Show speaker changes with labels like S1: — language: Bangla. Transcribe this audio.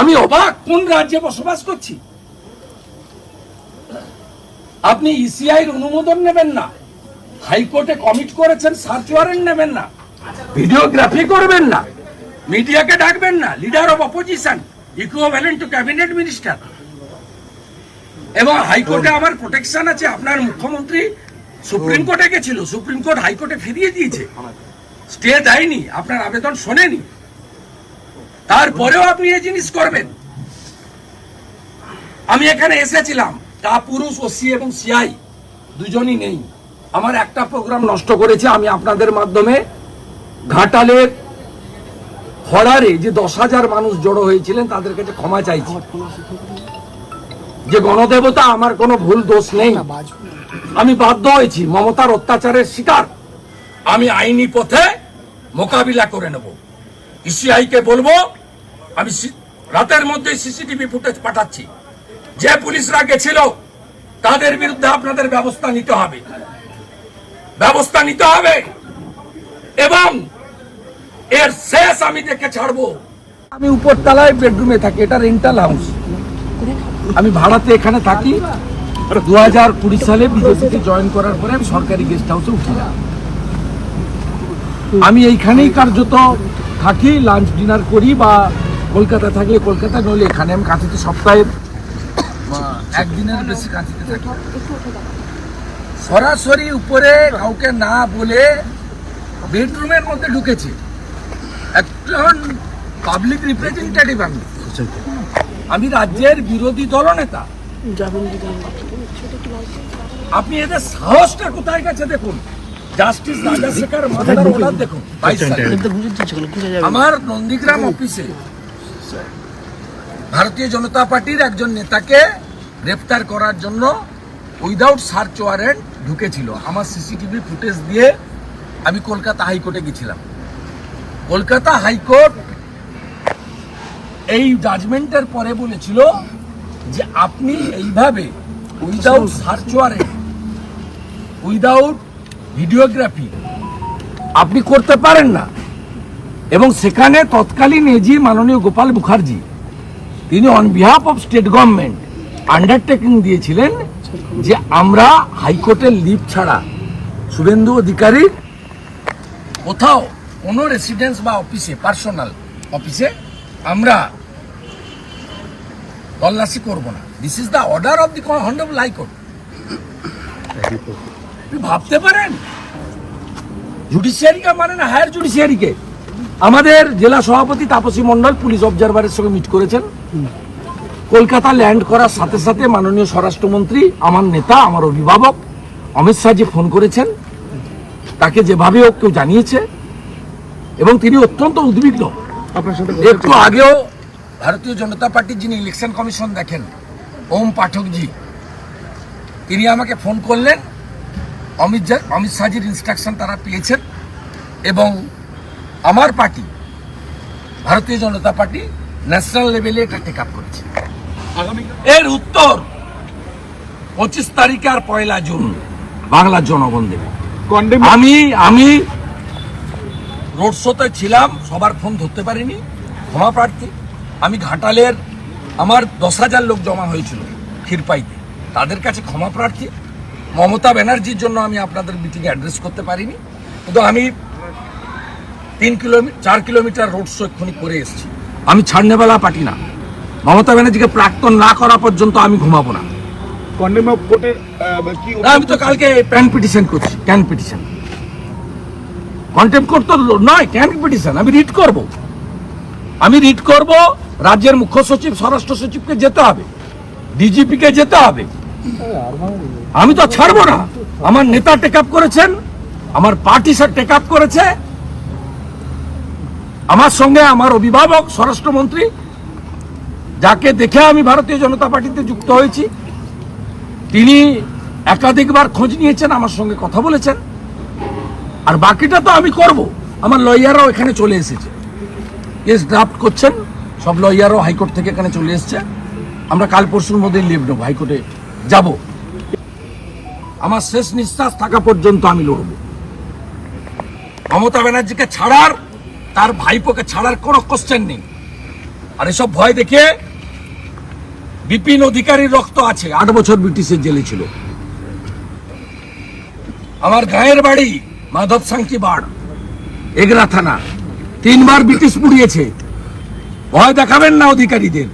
S1: আমি অবাক। কোন রাজ্যে বসবাস করছি? আপনি ইসিআইর অনুমোদন নেবেন না। হাইকোর্টে কমিট করেছেন, সার্চ ওয়ারেন্ট নেবেন না। ভিডিওগ্রাফি করবেন না। মিডিয়াকে ডাকবেন না। Leader of opposition equivalent to cabinet minister এবং হাইকোর্টে আমার প্রোটেকশন আছে। আপনার মুখ্যমন্ত্রী সুপ্রিম কোর্টে গেছিল। সুপ্রিম কোর্ট হাইকোর্টে ফিরিয়ে দিয়েছে। স্টে দেয়নি। আপনার আবেদন শোনেনি। তারপরেও আপনি এই জিনিস করবেন। আমি এখানে এসেছিলাম, তা পুরুষ ওসি এবং সিআই, দুজনই নেই। আমার একটা প্রোগ্রাম নষ্ট করেছে, আমি আপনাদের মাধ্যমে। ঘাটালের হরারে যে দশ হাজার মানুষ জড়ো হয়েছিলেন, তাদের কাছে ক্ষমা চাইছি। যে গণদেবতা, আমার কোনো ভুল দোষ নেই। আমি বাধ্য হয়েছি, মমতার অত্যাচারের শিকার। আমি আইনি পথে মোকাবিলা করে নেব। ইসিআই কে বলব, আমি রাতের মধ্যে সিসিটিভি ফুটেজ পাঠাচ্ছি। যে পুলিশরা গেছিল, তাদের বিরুদ্ধে আপনাদের ব্যবস্থা নিতে হবে। ব্যবস্থা নিতে হবে এবং এর শেষ আমি দেখে ছাড়বো। আমি উপর তলায় বেডরুমে থাকি, এটা রেন্টাল হাউস। আমি ভাড়াতে এখানে থাকি। দু হাজার কুড়ি সালে বিজেপিতে জয়েন করার পরে আমি সরকারি গেস্ট হাউসে উঠি আমি এইখানেই কার্যত থাকি লাঞ্চ ডিনার করি বা কলকাতা থাকলে কলকাতা নইলে এখানে আমি কাঁথিতে সপ্তাহে একদিনের বেশি কাঁথিতে থাকি। সরাসরি উপরে কাউকে না বলে বেডরুমের মধ্যে ঢুকেছি। একজন পাবলিক রিপ্রেজেন্টেটিভ আমি। আমি রাজ্যের বিরোধী দলনেতা আপনি এদের সাহসটা কোথায় গেছে দেখুন। জাস্টিস রাজাশেখর মাথার অর্ডার দেখুন। আমার নন্দীগ্রাম অফিসে ভারতীয় জনতা পার্টির একজন নেতাকে গ্রেফতার করার জন্য উইদাউট সার্চ ওয়ারেন্ট ঢুকেছিল। আমার সিসিটিভি ফুটেজ দিয়ে আমি কলকাতা হাইকোর্টে গেছিলাম। কলকাতা হাইকোর্ট এই জাজমেন্টের পরে বলেছিল যে আপনি এইভাবে without search warrant without videography. আপনি করতে পারেন না। এবং সেখানে তৎকালীন এজি মাননীয় গোপাল মুখার্জি, তিনি on behalf of state government undertaking দিয়েছিলেন যে আমরা হাইকোর্টের লিভ ছাড়া শুভেন্দু অধিকারী কোথাও কোনো রেসিডেন্স বা অফিসে পার্সোনাল অফিসে আমরা তল্লাশি করব না। This is the order of the honourable high court ভাবতে পারেন? জুডিশিয়ারিকে মানে না হায়ার জুডিশিয়ারিকে আমাদের জেলা সভাপতি তাপসী মণ্ডল পুলিশ অবজারভারের সঙ্গে মিট করেছেন। কলকাতা ল্যান্ড করার সাথে সাথে মাননীয় স্বরাষ্ট্রমন্ত্রী আমার নেতা আমার অভিভাবক অমিত শাহজি ফোন করেছেন। তাকে যেভাবে হোক কেউ জানিয়েছে। এবং তিনি অত্যন্ত উদ্বিগ্ন। একটু আগেও ভারতীয় জনতা পার্টির যিনি ইলেকশন কমিশন দেখেন ওম পাঠকজি তিনি আমাকে ফোন করলেন। অমিত অমিত শাহজির ইনস্ট্রাকশন তারা পেয়েছেন এবং আমার পার্টি ভারতীয় জনতা পার্টি ন্যাশনাল লেভেলে এটা টেক আপ করেছে।
S2: আগামী
S1: এর উত্তর পঁচিশ তারিখে আর পয়লা জুন বাংলার জনগণ দেবে। আমি আমি রোড শোতে ছিলাম সবার ফোন ধরতে পারিনি ক্ষমা প্রার্থী। আমি ঘাটালের আমার দশ হাজার লোক জমা হয়েছিল ক্ষীরপাইতে। তাদের কাছে ক্ষমা প্রার্থী। মমতা ব্যানার্জির জন্য আমি আপনাদের মিটিংয়ে অ্যাড্রেস করতে পারিনি। কিন্তু আমি তিন কিলোমিটার চার কিলোমিটার রোড শো এক্ষুনি করে এসেছি। আমি ছাড়নেবেলা পাটি না। মমতা ব্যানার্জিকে প্রাক্তন না করা পর্যন্ত আমি ঘুমাবো না। আমি তো কালকে প্যান পিটিশন করছি ক্যান পিটিশন কন্টেম্প করতে নয় ক্যান পিটিশন আমি রিড করব। আমি রিড করব রাজ্যের মুখ্য সচিব স্বরাষ্ট্র সচিবকে যেতে হবে ডিজিপিকে যেতে হবে। আমি তো ছাড়বো না। আমার নেতা টেক আপ করেছেন, আমার পার্টি স্যার টেক আপ করেছে। আমার সঙ্গে আমার অভিভাবক, স্বরাষ্ট্রমন্ত্রী, যাকে দেখে আমি ভারতীয় জনতা পার্টিতে যুক্ত হয়েছি, তিনি একাধিকবার খোঁজ নিয়েছেন, আমার সঙ্গে কথা বলেছেন। আর বাকিটা তো আমি করব। আমার লয়াররাও এখানে চলে এসেছে। কেস ড্রাফট করছেন, সব লয়ারও হাইকোর্ট থেকে এখানে চলে এসেছে। আমরা কাল পরশুর মধ্যে লিভ নেব, হাইকোর্টে যাব। আমার শেষ নিঃশ্বাস থাকা পর্যন্ত আমি লড়ব। মমতা ব্যানার্জিকে ছাড়ার, তার ভাইপোকে ছাড়ার কোনো কোশ্চেন নেই। আর এসব ভয় দেখে বিপিন অধিকারীর রক্ত আছে, আট বছর ব্রিটিশের জেলে ছিল। আমার গায়ের বাড়ি মাধব সাংকি বাড়, এগরা থানা। তিনবার ব্রিটিশ পুড়িয়েছে। ভয় দেখাবেন না অধিকারীদের।